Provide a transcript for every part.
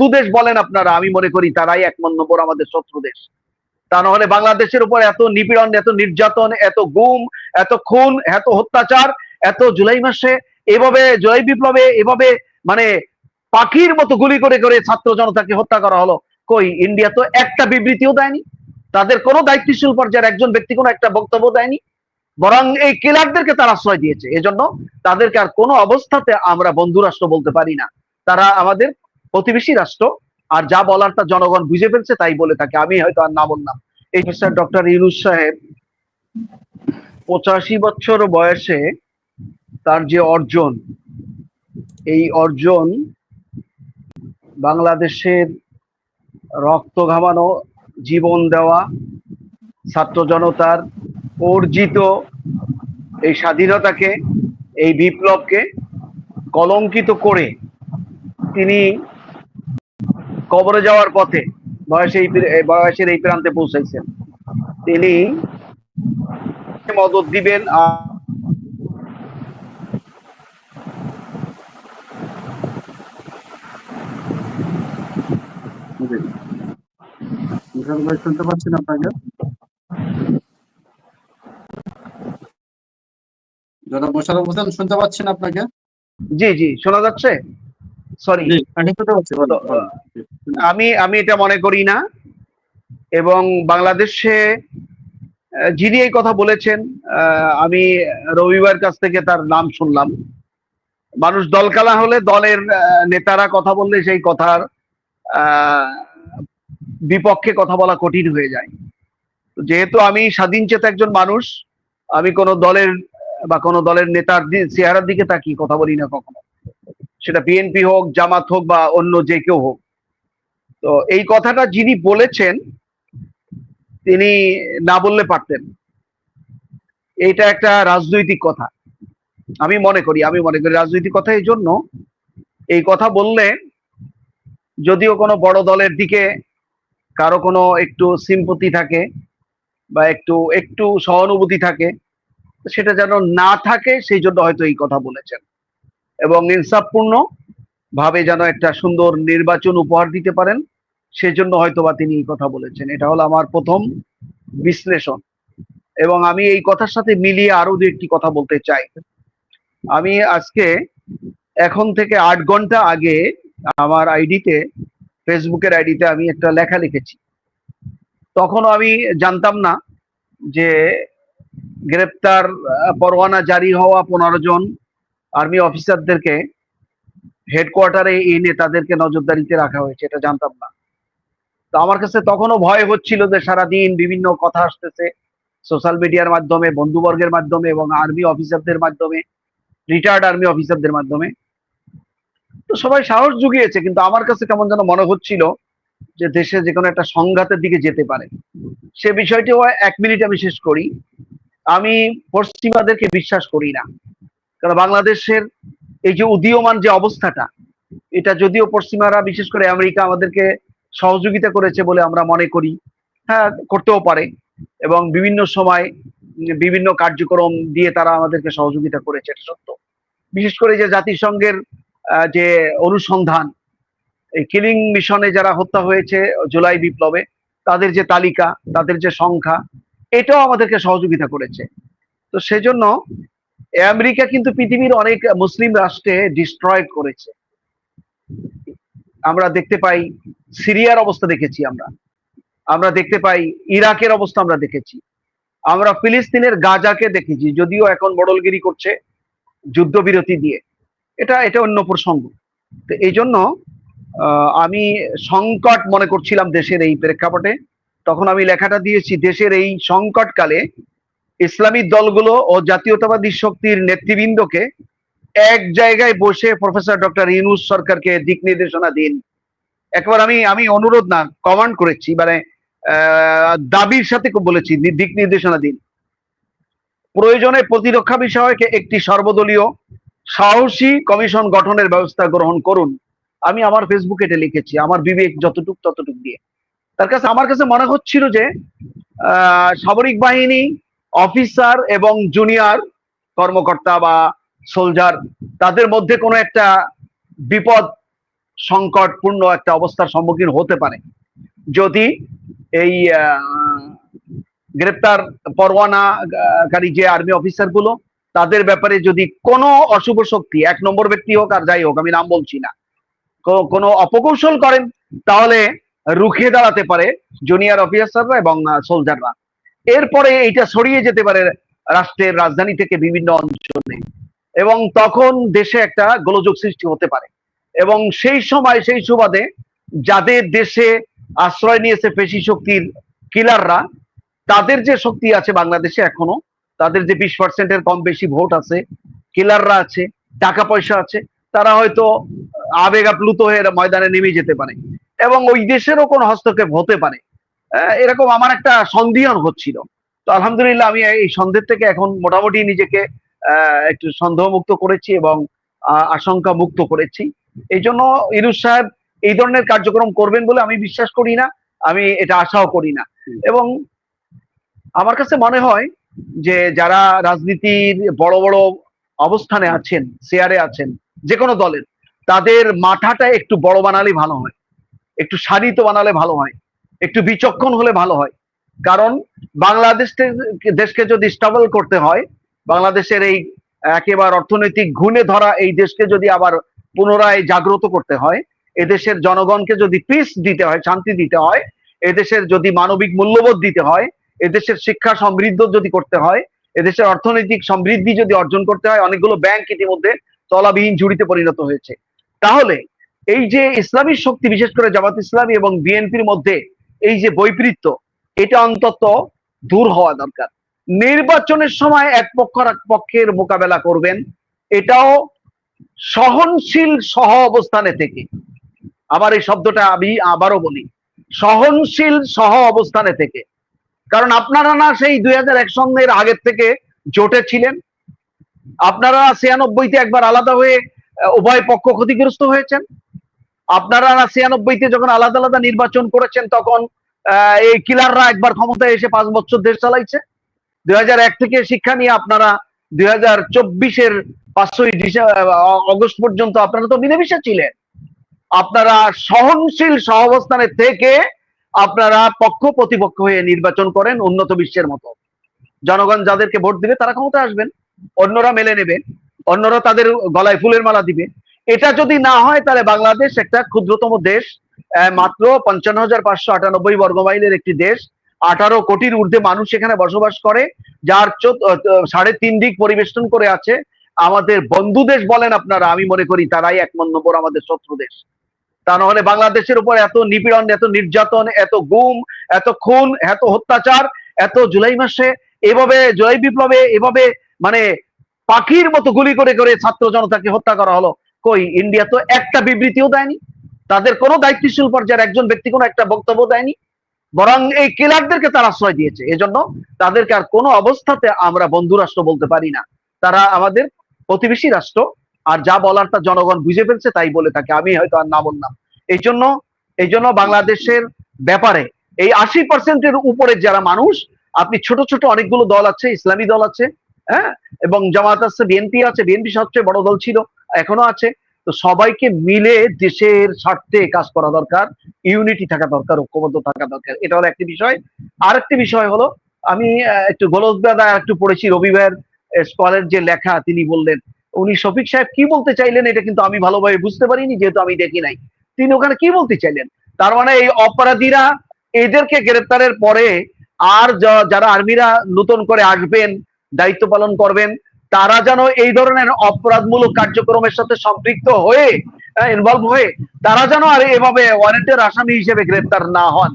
বন্ধু দেশ বলেন আপনারা, আমি মনে করি তারাই এক নম্বর আমাদের শত্রু দেশ। তা নাহলে বাংলাদেশের উপর এত নিপীড়ন, এত নির্যাতন, এত গুম, এত খুন, এত অত্যাচার, এত জুলাই মাসে এভাবে, জুলাই বিপ্লবে এভাবে মানে পাখির মতো গুলি করে করে ছাত্র জনতাকে হত্যা করা হলো, কই ইন্ডিয়া তো একটা বিবৃতিও দেয়নি। তাদের কোনো দায়িত্বশীল পর্যায়ের একজন ব্যক্তি কোনো একটা বক্তব্য দেয়নি। বরং এই কিলারদেরকে তারা আশ্রয় দিয়েছে। এজন্য তাদেরকে আর কোনো অবস্থাতে আমরা বন্ধু রাষ্ট্র বলতে পারি না। তারা আমাদের প্রতিবেশী রাষ্ট্র, আর যা বলার তা জনগণ বুঝে ফেলছে, তাই বলে থাকে আমি হয়তো আর না। বললাম এই মিস্টার ডক্টর ইউনুস সাহেব পঁচাশি বছর বয়সে তার যে অর্জন, এই অর্জন বাংলাদেশের রক্ত ঘামানো, জীবন দেওয়া, ছাত্র জনতার অর্জিত এই স্বাধীনতাকে, এই বিপ্লবকে কলঙ্কিত করে তিনি কবরে যাওয়ার পথে বয়সে এই বয়সের এই প্রান্তে পৌঁছাইছেন তিনি মদত দিবেন ভাই শুনতে পাচ্ছেন আপনাকে? জনাব মোশারফ হোসেন শুনতে পাচ্ছেন আপনাকে? জি জি শোনা যাচ্ছে? সরি আমি আমি এটা মনে করি না। এবং বাংলাদেশে যিনি এই কথা বলেছেন আমি রবিবার কাছ থেকে তার নাম শুনলাম। মানুষ দলকালা হলে দলের নেতারা কথা বললে সেই কথার আহ, বিপক্ষে কথা বলা কঠিন হয়ে যায়। যেহেতু আমি স্বাধীন চেতা একজন মানুষ আমি কোনো দলের বা কোনো দলের নেতার চেহারার দিকে তাকিয়ে কথা বলি না কখনো। সেটা বিএনপি হোক, জামাত হোক বা অন্য যে কেউ হোক। তো এই কথাটা যিনি বলেছেন, তিনি না বললে পারতেন। এইটা একটা রাজনৈতিক কথা। আমি মনে করি, আমি মনে করি রাজনৈতিক কথা এই জন্য। এই কথা বললে যদিও কোনো বড় দলের দিকে কারও কোনো একটু সিম্পতি থাকে বা একটু একটু সহানুভূতি থাকে, সেটা যেন না থাকে, সেই জন্য হয়তো এই কথা বলেছেন। এবং ইনসাফপূর্ণ ভাবে যেন একটা সুন্দর নির্বাচন উপহার দিতে পারেন, সেজন্য হয়তো বা তিনি এই কথা বলেছেন। এটা হলো আমার প্রথম বিশ্লেষণ। এবং আমি এই কথার সাথে মিলিয়ে আরও দু একটি কথা বলতে চাই। আমি আজকে এখন থেকে আট ঘণ্টা আগে আমার আইডিতে, ফেসবুকের আইডিতে আমি একটা লেখা লিখেছি। তখনও আমি জানতাম না যে গ্রেপ্তার পরোয়ানা জারি হওয়া পনেরো জন আর্মি অফিসারদেরকে হেডকোয়ার্টারে এনে তাদেরকে নজরদারিতে রাখা হয়েছে, এটা জানতাম না। তো আমার কাছে তখনও ভয় হচ্ছিল যে সারাদিন বিভিন্ন কথা আসতেছে সোশ্যাল মিডিয়ার মাধ্যমে, বন্ধুবর্গের মাধ্যমে এবং আর্মি অফিসারদের মাধ্যমে, রিটায়ার্ড আর্মি অফিসারদের মাধ্যমে। তো সবাই সাহস জুগিয়েছে, কিন্তু আমার কাছে কেমন যেন মনে হচ্ছিল যে দেশে যে কোনো একটা সংঘাতের দিকে যেতে পারে। সে বিষয়টিও এক মিনিট আমি শেষ করি। আমি পশ্চিমাদেরকে বিশ্বাস করি না। কারণ বাংলাদেশের এই যে উদীয়মান যে অবস্থাটা, এটা যদিও পশ্চিমারা, বিশেষ করে আমেরিকা আমাদেরকে সহযোগিতা করেছে বলে আমরা মনে করি হ্যাঁ করতেও পারে এবং বিভিন্ন সময় বিভিন্ন কার্যক্রম দিয়ে তারা আমাদেরকে সহযোগিতা করেছে, এটা সত্য। বিশেষ করে যে জাতিসংঘের যে অনুসন্ধান, এই কিলিং মিশনে যারা হত্যা হয়েছে জুলাই বিপ্লবে, তাদের যে তালিকা, তাদের যে সংখ্যা, এটাও আমাদেরকে সহযোগিতা করেছে। তো সেজন্য আমেরিকা কিন্তু পৃথিবীর অনেক মুসলিম রাষ্ট্রে ডিস্ট্রয় করেছে। আমরা দেখতে পাই সিরিয়ার অবস্থা দেখেছি আমরা। আমরা দেখতে পাই ইরাকের অবস্থা আমরা দেখেছি। আমরা ফিলিস্তিনের গাজাকে দেখেছি, যদিও এখন বড়লগিরি করছে যুদ্ধবিরতি দিয়ে। এটা এটা অন্য প্রসঙ্গ। তো এই জন্য আমি সংকট মনে করছিলাম দেশের এই প্রেক্ষাপটে। তখন আমি লেখাটা দিয়েছি, দেশের এই সংকটকালে ইসলামী দলগুলো ও জাতীয়তাবাদী শক্তির নেতৃবৃন্দকে এক জায়গায় বসে প্রফেসর ডক্টর ইউনুস সরকারকে দিক নির্দেশনা দিন। একবার আমি আমি অনুরোধ না, কমান্ড করেছি মানে দাবির সাথে বলেছি দিক নির্দেশনা দিন। প্রয়োজনে প্রতিরক্ষা বিষয়কে একটি সর্বদলীয়, সাহসী কমিশন গঠনের ব্যবস্থা গ্রহণ করুন। আমি আমার ফেসবুকে এটা লিখেছি, আমার বিবেক যতটুক ততটুক দিয়ে। তার কাছে, আমার কাছে মনে হচ্ছিল যে সামরিক বাহিনী অফিসার এবং জুনিয়র কর্মকর্তা বা সোলজার, তাদের মধ্যে কোনো একটা বিপদ, সংকটপূর্ণ একটা অবস্থার সম্মুখীন হতে পারে। যদি এই গ্রেপ্তার পরোয়ানাকারী যে আর্মি অফিসারগুলো তাদের ব্যাপারে যদি কোনো অশুভ শক্তি, এক নম্বর ব্যক্তি হোক আর যাই হোক, আমি নাম বলছি না কোনো অপকৌশল করেন, তাহলে রুখে দাঁড়াতে পারে জুনিয়র অফিসাররা এবং সোলজাররা। এরপরে এটা ছড়িয়ে যেতে পারে রাষ্ট্রের রাজধানী থেকে বিভিন্ন অঞ্চলে। এবং তখন দেশে একটা গোলযোগ সৃষ্টি হতে পারে। এবং সেই সময়, সেই সুবাদে যাদের দেশে আশ্রয় নিয়েছে পেশি শক্তির কিলাররা, তাদের যে শক্তি আছে বাংলাদেশে এখনও, তাদের যে বিশ পার্সেন্টের কম বেশি ভোট আছে, কিলাররা আছে, টাকা পয়সা আছে, তারা হয়তো আবেগ আপ্লুত হয়ে ময়দানে নেমে যেতে পারে। এবং ওই দেশেরও কোনো হস্তক্ষেপ হতে পারে। এরকম আমার একটা সন্দেহন হচ্ছিল তো আলহামদুলিল্লাহ আমি এই সন্দেহ থেকে এখন মোটামুটি নিজেকে একটু সন্দেহ মুক্ত করেছি এবং আশঙ্কা মুক্ত করেছি। এই জন্য ইরুজ সাহেব এই ধরনের কার্যক্রম করবেন বলে আমি বিশ্বাস করি না, আমি এটা আশাও করি না। এবং আমার কাছে মনে হয় যে যারা রাজনীতির বড় বড় অবস্থানে আছেন চেয়ারে আছেন যে কোনো দলের, তাদের মাথাটা একটু বড় বানালে ভালো হয়। একটু সারিত বানালে ভালো হয়। একটু বিচক্ষণ হলে ভালো হয়। কারণ বাংলাদেশ দেশকে যদি স্টাবল করতে হয়, বাংলাদেশের এই একেবারে অর্থনৈতিক ঘুণে ধরা এই দেশকে যদি আবার পুনরায় জাগ্রত করতে হয়, এদেশের জনগণকে যদি পিস দিতে হয়, শান্তি দিতে হয়, এদেশের যদি মানবিক মূল্যবোধ দিতে হয়, এদেশের শিক্ষা সমৃদ্ধ যদি করতে হয়, এদেশের অর্থনৈতিক সমৃদ্ধি যদি অর্জন করতে হয়, অনেকগুলো ব্যাংক ইতিমধ্যে তলাবিহীন ঝুড়িতে পরিণত হয়েছে। তাহলে এই যে ইসলামী শক্তি, বিশেষ করে জামাত ইসলামী এবং বিএনপির মধ্যে এই যে বৈপরীত্য, এটা অন্তত দূর হওয়া দরকার। নির্বাচনের সময় এক পক্ষ এক পক্ষের মোকাবেলা করবেন, এটাও সহনশীল সহ অবস্থানে থেকে। আবার এই শব্দটা আমি আবারও বলি, সহনশীল সহ অবস্থানে থেকে। কারণ আপনারা না সেই দুই হাজার এক সনের আগের থেকে জোটে ছিলেন। আপনারা ছিয়ানব্বইতে একবার আলাদা হয়ে উভয় পক্ষ ক্ষতিগ্রস্ত হয়েছেন। আপনারা না ছিয়ানব্বইতে যখন আলাদা আলাদা নির্বাচন করেছেন, তখন এই কিলাররা একবার ক্ষমতায় এসে পাঁচ বছর দেশ চালাইছে। দুই এক থেকে শিক্ষা নিয়ে আপনারা দুই হাজার চব্বিশের পাঁচশোই অগস্ট পর্যন্ত আপনারা তো মিলেমিশে ছিলেন। আপনারা সহনশীল সহাবস্থানে থেকে আপনারা পক্ষ প্রতিপক্ষ হয়ে নির্বাচন করেন উন্নত বিশ্বের মতো। জনগণ যাদেরকে ভোট দিবে, তারা ক্ষমতা আসবেন। অন্যরা মেলে নেবে। অন্যরা তাদের গলায় ফুলের মালা দিবে। এটা যদি না হয়, তাহলে বাংলাদেশ একটা ক্ষুদ্রতম দেশ। মাত্র পঞ্চান্ন হাজার পাঁচশো আটানব্বই একটি দেশ। আঠারো কোটির ঊর্ধ্বে মানুষ এখানে বসবাস করে, যার সাড়ে তিন দিক পরিবেষ্টন করে আছে। আমাদের বন্ধু দেশ বলেন আপনারা, আমি মনে করি তারাই এক নম্বর আমাদের শত্রু দেশ। তা নাহলে বাংলাদেশের উপর এত নিপীড়ন, এত নির্যাতন, এত গুম, এত খুন, এত অত্যাচার, এত জুলাই মাসে এভাবে, জুলাই বিপ্লবে এভাবে মানে পাখির মতো গুলি করে করে ছাত্র জনতাকে হত্যা করা হলো। কই ইন্ডিয়া তো একটা বিবৃতিও দেয়নি। তাদের কোনো দায়িত্বশীল পর্যায়ের একজন ব্যক্তি কোনো একটা বক্তব্য দেয়নি। বরং এই কিলারদেরকে তারা আশ্রয় দিয়েছে। এজন্য তাদেরকে আর কোনো অবস্থাতে আমরা বন্ধু রাষ্ট্র বলতে পারি না। তারা আমাদের প্রতিবেশী রাষ্ট্র। আর যা বলার তা জনগণ বুঝে ফেলছে, তাই বলে থাকে। আমি হয়তো আর না। বললাম এই জন্য এই জন্য বাংলাদেশের ব্যাপারে এই আশি পার্সেন্টের উপরে যারা মানুষ, আপনি ছোট ছোট অনেকগুলো দল আছে, ইসলামী দল আছে হ্যাঁ? এবং জামাত আছে, বিএনপি আছে, বিএনপি সবচেয়ে বড় দল ছিল। এখনও আছে। তো সবাইকে মিলে দেশের স্বার্থে কাজ করা দরকার ইউনিটি থাকা দরকার, ঐক্যবদ্ধ থাকা দরকার। এটা হলো একটি বিষয়। আরেকটি বিষয় হলো, আমি একটু গোলকদাদা একটু পড়েছি, রবিবার স্কলের যে লেখা তিনি বললেন, উনি শফিক সাহেব কি বলতে চাইলেন এটা কিন্তু আমি ভালোভাবে বুঝতে পারিনি, যেহেতু আমি দেখি নাই। তিনি ওখানে কি বলতে চাইলেন? তার মানে এই অপরাধীরা এদেরকে গ্রেপ্তারের পরে আর যারা আর্মিরা নতুন করে আসবেন, দায়িত্ব পালন করবেন তারা যেন এই ধরনের অপরাধমূলক কার্যক্রমের সাথে সম্পৃক্ত হয়ে ইনভলভ হয়ে তারা যেন আর এভাবে ওয়ারেন্টের আসামি হিসেবে গ্রেপ্তার না হন।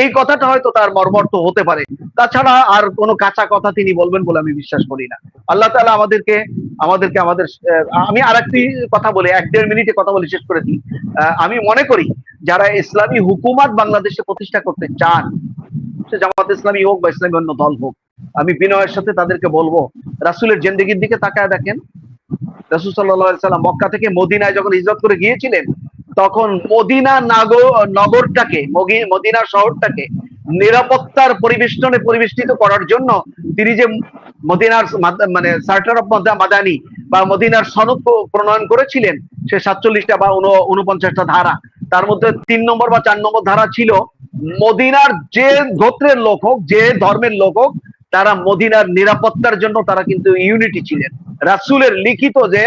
এই কথাটা হয়তো তার মর্মর্থ হতে পারে। তাছাড়া আর কোনো কাঁচা কথা তিনি বলবেন বলে আমি বিশ্বাস করি না। আল্লাহ তাআলা আমাদেরকে আমাদেরকে আমাদের আমি আর একটি কথা বলি, এক দেড় মিনিটে কথা বলে, শেষ করে দিই। আমি মনে করি যারা ইসলামী হুকুমাত বাংলাদেশে প্রতিষ্ঠা করতে চান, সে জামাত ইসলামী হোক বা ইসলামী অন্য দল হোক আমি বিনয়ের সাথে তাদেরকে বলব, রাসুলের জেন্দিগির দিকে তাকায় দেখেন। রাসুল সাল্লাহ সাল্লাম মক্কা থেকে মদিনায় যখন হিজরত করে গিয়েছিলেন, তখন মদিনা নাগর, নগরটাকে মদিনা শহরটাকে নিরাপত্তার পরিবেষ্টনে পরিবেষ্টিত করার জন্য তিনি যে মদিনার মানে সার্টার অফ মাদানি বা মদিনার সনদ প্রণয়ন করেছিলেন, সে সাতচল্লিশটা বা উন- উনপঞ্চাশটা ধারা। তার মধ্যে তিন নম্বর বা চার নম্বর ধারা ছিল, মদিনার যে গোত্রের লোক হোক, যে ধর্মের লোক হোক তারা মদিনার নিরাপত্তার জন্য তারা কিন্তু ইউনিটি ছিলেন। রাসুলের লিখিত যে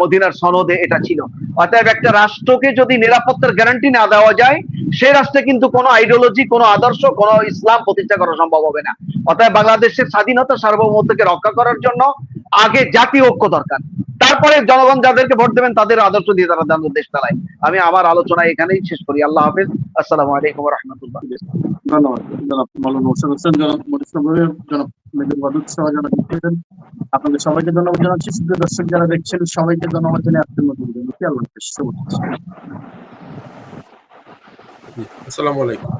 মদিনার সনদে এটা ছিল। অতএব একটা রাষ্ট্রকে যদি নিরাপত্তার গ্যারান্টি না দেওয়া যায়, সে রাষ্ট্রে কিন্তু কোনো আইডিওলজি কোনো আদর্শ, কোনো ইসলাম প্রতিষ্ঠা করা সম্ভব হবে না। অতএব বাংলাদেশের স্বাধীনতা সার্বভৌমত্বকে রক্ষা করার জন্য আগে জাতীয় ঐক্য দরকার। তারপরে জনগণ যাদেরকে ভোট দেবেন তাদের আদর্শ দিয়ে তারা তাদের দেশ চালায়। আমি আমার আলোচনা এখানেই শেষ করি। আল্লাহ হাফেজ। আসসালামু আলাইকুম রহমতুল্লাহ। ধন্যবাদ। জনাব মালানা হোসেন হোসেন জনাব জনাব মেজর সহ জনাব ইসমাইল। আপনাদের সবাইকে ধন্যবাদ জানাচ্ছি। শুধু দর্শক যারা দেখছেন সবাইকে ধন্যবাদ জানিয়ে আজকের মতো আল্লাহ হাফেজ। আসসালামু আলাইকুম।